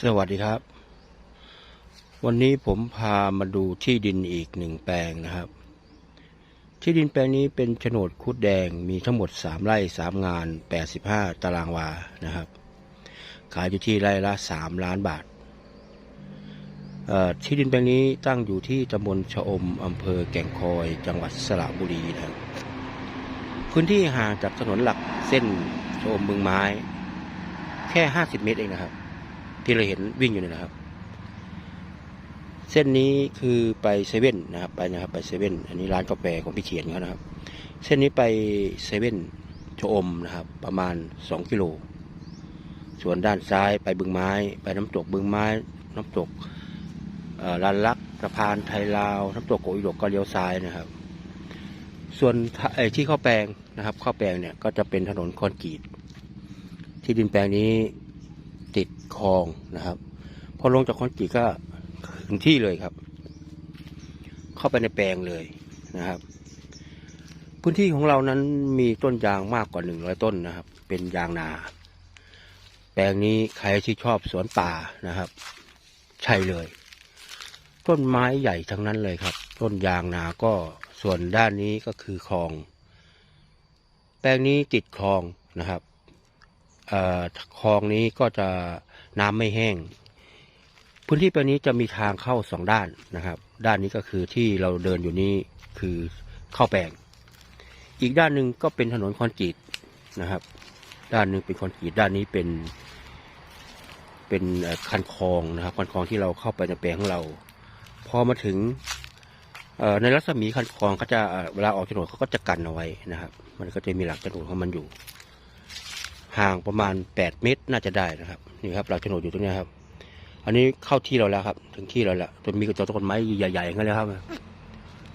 สวัสดีครับ วันนี้ผมพามาดูที่ดินอีกหนึ่งแปลงนะครับ ที่ดินแปลงนี้เป็นโฉนดคุดแดงมีทั้งหมดสามไร่สามงานแปดสิบห้าตารางวานะครับ ขายอยู่ที่ไร่ละสามล้านบาท ที่ดินแปลงนี้ตั้งอยู่ที่ตำบลชะอมอำเภอแก่งคอยจังหวัดสระบุรีนะครับพื้นที่ห่างจากถนนหลักเส้นชะอมเมืองไม้ แค่ห้าสิบเมตรเองนะครับ ที่เราเห็นวิ่งอยู่นี่นะครับ เส้นนี้คือไปเซเว่นนะครับ ไปนะครับ ไปเซเว่นอันนี้ร้านกาแฟของพี่เขียนเขานะครับ เส้นนี้ไปเซเว่นชอมนะครับ ประมาณสองกิโลส่วนด้านซ้ายไปบึงไม้ ไปน้ำตกบึงไม้ น้ำตกลานลักสะพานไทยลาวน้ำตกโกอิโดกก็เลี้ยวซ้ายนะครับ ส่วนทะไอ้ที่ข้าแปลงนะครับข้าแปลงเนี่ยก็จะเป็นถนนคอนกรีตที่ดินแปลงนี้ ติดคลองนะครับ พอลงจากคอนกรีตก็ถึงที่เลยครับ เข้าไปในแปลงเลยนะครับ พื้นที่ของเรานั้นมีต้นยางมากกว่าหนึ่งร้อยต้นนะครับ เป็นยางนา แปลงนี้ใครที่ชอบสวนป่านะครับ ใช่เลย ต้นไม้ใหญ่ทั้งนั้นเลยครับ ต้นยางนาก็ส่วนด้านนี้ก็คือคลอง แปลงนี้ติดคลองนะครับ คลองนี้ก็จะน้ำไม่แห้ง พื้นที่แปลงนี้จะมีทางเข้าสองด้านนะครับ ด้านนี้ก็คือที่เราเดินอยู่นี้คือเข้าแปลง อีกด้านหนึ่งก็เป็นถนนคอนกรีตนะครับ ด้านหนึ่งเป็นคอนกรีตด้านนี้เป็นเป็นคันคลองนะครับคันคลองที่เราเข้าไปในแปลงของเรา พอมาถึงในรัศมีคันคลองก็จะเอ่อเวลาออกโฉนดเขาก็จะกันเอาไว้นะครับ มันก็จะมีหลักโฉนดของมันอยู่ ห่างประมาณแปดเมตรน่าจะได้นะครับนี่ครับเราโฉนดอยู่ตรงนี้ครับ อันนี้เข้าที่เราแล้วครับ ถึงที่เราแล้วต้นมีกระจกต้นไม้ใหญ่ๆงั้นเลยครับ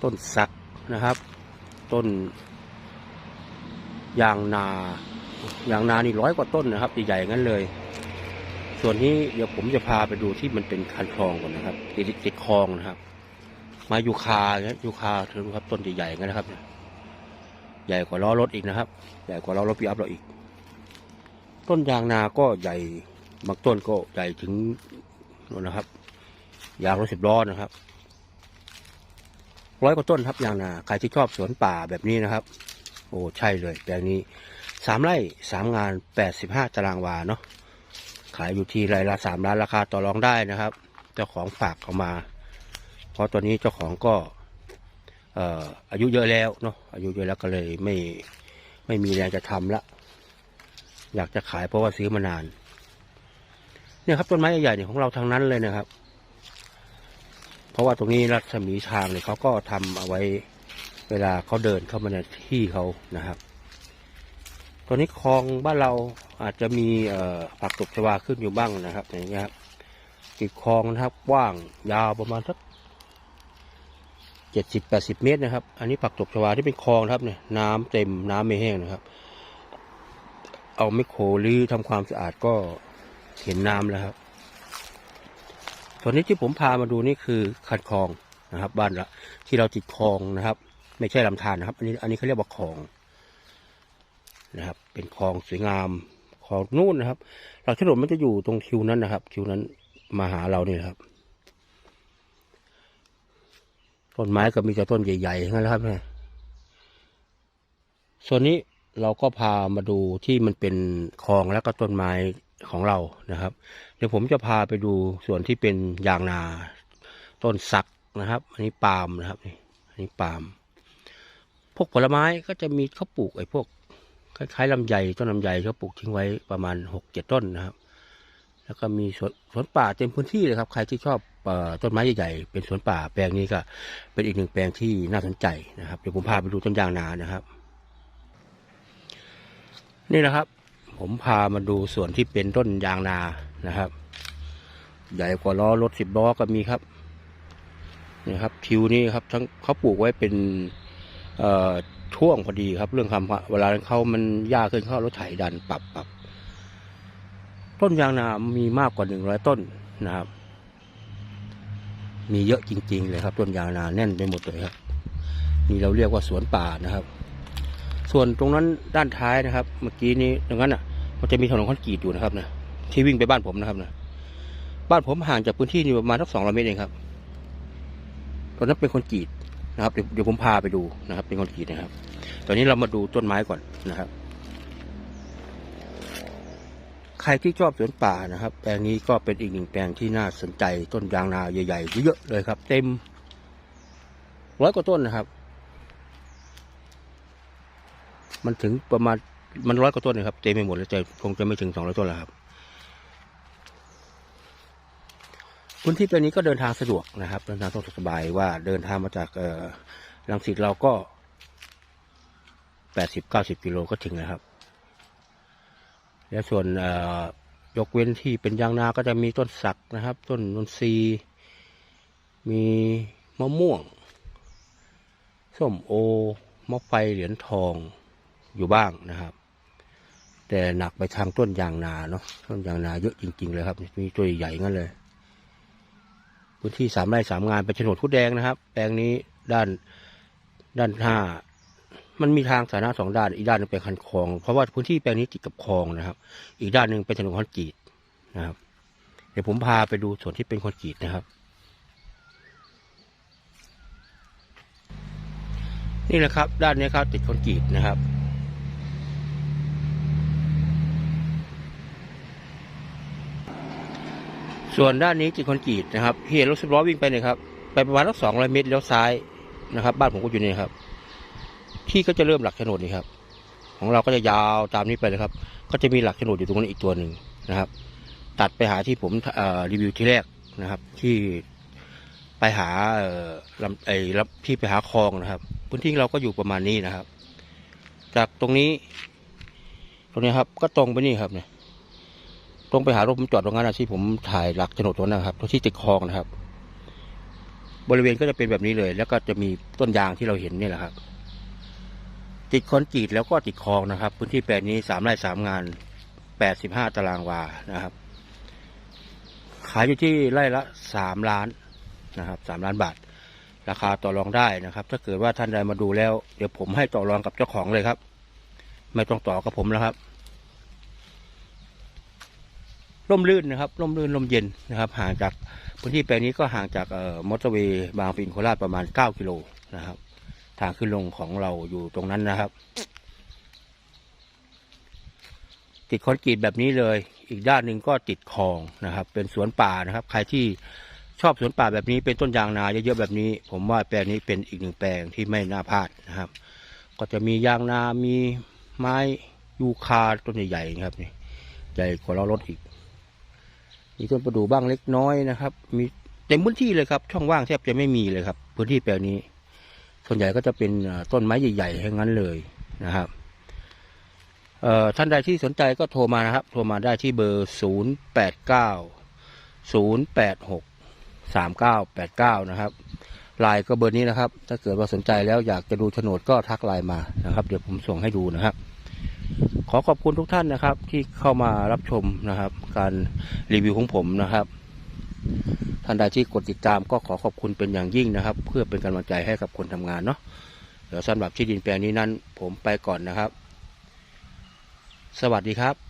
ต้นสักนะครับ ต้น ยางนายางนานี่ร้อยกว่าต้นนะครับใหญ่ๆงั้นเลย ส่วนนี้เดี๋ยวผมจะพาไปดูที่มันเป็นคันคลองก่อนนะครับติดติดคลองนะครับ มายูคาเนี่ยยูคาเธอดูครับต้นใหญ่ๆงั้นนะครับ ใหญ่กว่าล้อรถอีกนะครับ ใหญ่กว่าล้อรถปีอัพเราอีก ต้นยางนาก็ใหญ่บางต้นก็ใหญ่ถึงนนะครับ ยางรถสิบล้อนะครับร้อยกว่าต้นครับยางนาใครที่ชอบสวนป่าแบบนี้นะครับ โอ้ใช่เลยแปลงนี้สามไร่สามงานแปดสิบห้าตารางวาเนาะขายอยู่ที่ไร่ละสามล้านราคาต่อรองได้นะครับ เจ้าของฝากเข้ามา เพราะตอนนี้เจ้าของก็เอ่ออายุเยอะแล้วเนาะอายุเยอะแล้วก็เลยไม่ไม่มีแรงจะทำละ อยากจะขายเพราะว่าซื้อมานาน เนี่ยครับต้นไม้ใหญ่ๆเนี่ยของเราทางนั้นเลยนะครับ เพราะว่าตรงนี้รัศมีทางเนี่ยเขาก็ทำเอาไว้เวลาเขาเดินเข้ามาในที่เขานะครับ ตอนนี้คลองบ้านเราอาจจะมีเผักตบชวาขึ้นอยู่บ้างนะครับ อย่างเงี้ยครับติดคลองนะครับกว้างยาวประมาณสักเจ็ดสิบแปดสิบเมตรนะครับ อันนี้ผักตบชวาที่เป็นคลองนะครับเนี่ยน้ำเต็มน้ำไม่แห้งนะครับ เอาไมโครหรือทำความสะอาดก็เห็นน้ำแล้วครับส่วนนี้ที่ผมพามาดูนี่คือคันคลองนะครับ บ้านละที่เราติดคลองนะครับ ไม่ใช่ลำธารนะครับ อันนี้อันนี้เขาเรียกว่าคลองนะครับ เป็นคลองสวยงามคลองนู่นนะครับหลักถนนมันจะอยู่ตรงคิวนั้นนะครับ คิวนั้นมาหาเรานี่นครับต้นไม้ก็มีแต่ต้นใหญ่ๆทั้งนั้นแหละครับเนี่ยส่วนนี้ เราก็พามาดูที่มันเป็นคลองแล้วก็ต้นไม้ของเรานะครับ เดี๋ยวผมจะพาไปดูส่วนที่เป็นยางนาต้นสักนะครับ อันนี้ปาล์มนะครับนี่อันนี้ปาล์มพวกผลไม้ก็จะมีเขาปลูกไอ้พวกคล้ายๆลำไยต้นลำไยเขาปลูกทิ้งไว้ประมาณหกเจ็ดต้นนะครับ แล้วก็มีสวนสวนป่าเต็มพื้นที่เลยครับ ใครที่ชอบต้นไม้ใหญ่ๆเป็นสวนป่าแปลงนี้ก็เป็นอีกหนึ่งแปลงที่น่าสนใจนะครับเดี๋ยวผมพาไปดูต้นยางนานะครับ นี่นะครับ ผมพามาดูส่วนที่เป็นต้นยางนานะครับ ใหญ่กว่าล้อรถสิบล้อก็มีครับนี่ครับคิวนี้ครับ ทั้งเขาปลูกไว้เป็นเอ่อช่วงพอดีครับ เรื่องคำว่าเวลาเขามันยากขึ้นเขาเอารถไถดันปรับปรับต้นยางนา มีมากกว่าหนึ่งร้อยต้นนะครับ มีเยอะจริง ๆ เลยครับ ต้นยางนาแน่นไปหมดเลยครับนี่เราเรียกว่าสวนป่านะครับ ส่วนตรงนั้นด้านท้ายนะครับ เมื่อกี้นี้ตรงนั้นอะ มันจะมีถนนคอนกรีตอยู่นะครับนะที่วิ่งไปบ้านผมนะครับนะบ้านผมห่างจากพื้นที่นี่ประมาณสักสองร้อยเมตรเองครับตอนนั้นเป็นคนกรีดนะครับเดี๋ยวเดี๋ยวผมพาไปดูนะครับ เป็นคนกรีดนะครับ ตอนนี้เรามาดูต้นไม้ก่อนนะครับ ใครที่ชอบสวนป่านะครับ แปลงนี้ก็เป็นอีกหนึ่งแปลงที่น่าสนใจต้นยางนาใหญ่ๆเยอะเลยครับ เต็มร้อยกว่าต้นนะครับ มันถึงประมาณมันร้อยกว่าต้นนะครับเต็มไปหมดแล้วแต่คงจะไม่ถึงสองร้อยต้นแล้วครับพื้นที่แปลงนี้ก็เดินทางสะดวกนะครับ เดินทางสะดวกสบายว่าเดินทางมาจากเอ่อลังสิตเราก็แปดสิบเก้าสิบกิโลก็ถึงแล้วครับ แล้วส่วนเอ่อยกเว้นที่เป็นยางนาก็จะมีต้นสักนะครับ ต้นนนทรีมีมะม่วง ส้มโอมะไฟเหรียญทอง อยู่บ้างนะครับ แต่หนักไปทางต้นยางนาเนาะต้นยางนาเยอะจริง ๆ เลยครับ มีตัวใหญ่ๆงั้นเลยพื้นที่สามไร่สามงานเป็นโฉนดทุดแดงนะครับ แปลงนี้ด้านด้านห้ามันมีทางสาธารณะสองด้าน อีกด้านนึงเป็นคันคลอง เพราะว่าพื้นที่แปลงนี้ติดกับคลองนะครับ อีกด้านหนึ่งเป็นถนนคอนกรีตนะครับ เดี๋ยวผมพาไปดูส่วนที่เป็นคอนกรีตนะครับ นี่นะครับ ด้านนี้ครับติดคอนกรีตนะครับ ส่วนด้านนี้ติดคอนกรีตนะครับเห็นรถสิบล้อวิ่งไปเนี่ยครับไปประมาณสักสองร้อยเมตรเลี้ยวซ้ายนะครับ บ้านผมก็อยู่นี่ครับ ที่ก็จะเริ่มหลักโฉนดนี่ครับ ของเราก็จะยาวตามนี้ไปเลยครับ ก็จะมีหลักโฉนดอยู่ตรงนั้นอีกตัวหนึ่งนะครับ ตัดไปหาที่ผมรีวิวที่แรกนะครับ ที่ไปหาลำไอ้ลำที่ไปหาคลองนะครับ พื้นที่เราก็อยู่ประมาณนี้นะครับ จากตรงนี้ ตรงนี้ครับ ก็ตรงไปนี่ครับเนี่ย ตรงไปหารถผมจอดตรงนั้นนะที่ผมถ่ายหลักโฉนดตรงนั้นนะครับตรงที่ติดคลองนะครับ บริเวณก็จะเป็นแบบนี้เลย แล้วก็จะมีต้นยางที่เราเห็นนี่แหละครับ ติดคอนกรีตแล้วก็ติดคลองนะครับ พื้นที่แปลงนี้สามไร่สามงานแปดสิบห้าตารางวานะครับ ขายอยู่ที่ไร่ละสามล้านนะครับสามล้านบาท ราคาต่อรองได้นะครับ ถ้าเกิดว่าท่านใดมาดูแล้ว เดี๋ยวผมให้ต่อรองกับเจ้าของเลยครับ ไม่ต้องต่อกับผมแล้วครับ ร่มรื่นนะครับร่มรื่นลมเย็นนะครับห่างจากพื้นที่แปลงนี้ก็ห่างจากมอเตอร์เวย์บางปินโคราชประมาณเก้ากิโลนะครับ ทางขึ้นลงของเราอยู่ตรงนั้นนะครับ ติดคอนกรีตแบบนี้เลย อีกด้านหนึ่งก็ติดคลองนะครับ เป็นสวนป่านะครับ ใครที่ชอบสวนป่าแบบนี้เป็นต้นยางนาเยอะๆแบบนี้ ผมว่าแปลงนี้เป็นอีกหนึ่งแปลงที่ไม่น่าพลาดนะครับ ก็จะมียางนา มีไม้ยูคาต้นใหญ่ๆนะครับนี่ใหญ่กว่าเรารถอีก มีต้นประดู่บ้างเล็กน้อยนะครับ มีเต็มพื้นที่เลยครับ ช่องว่างแทบจะไม่มีเลยครับ พื้นที่แปลงนี้ ส่วนใหญ่ก็จะเป็นต้นไม้ใหญ่ๆทั้งนั้นเลยนะครับเอ่อท่านใดที่สนใจก็โทรมานะครับ โทรมาได้ที่เบอร์ศูนย์แปดเก้าศูนย์แปดหกสามเก้าแปดเก้านะครับไลน์ก็เบอร์นี้นะครับ ถ้าเกิดว่าสนใจแล้วอยากจะดูโฉนดก็ทักไลน์มานะครับ เดี๋ยวผมส่งให้ดูนะครับ ขอขอบคุณทุกท่านนะครับ ที่เข้ามารับชมนะครับ การรีวิวของผมนะครับท่านใดที่กดติดตามก็ขอขอบคุณเป็นอย่างยิ่งนะครับ เพื่อเป็นกำลังใจให้กับคนทำงานเนาะเดี๋ยวสำหรับที่ดินแปลงนี้นั้น ผมไปก่อนนะครับ สวัสดีครับ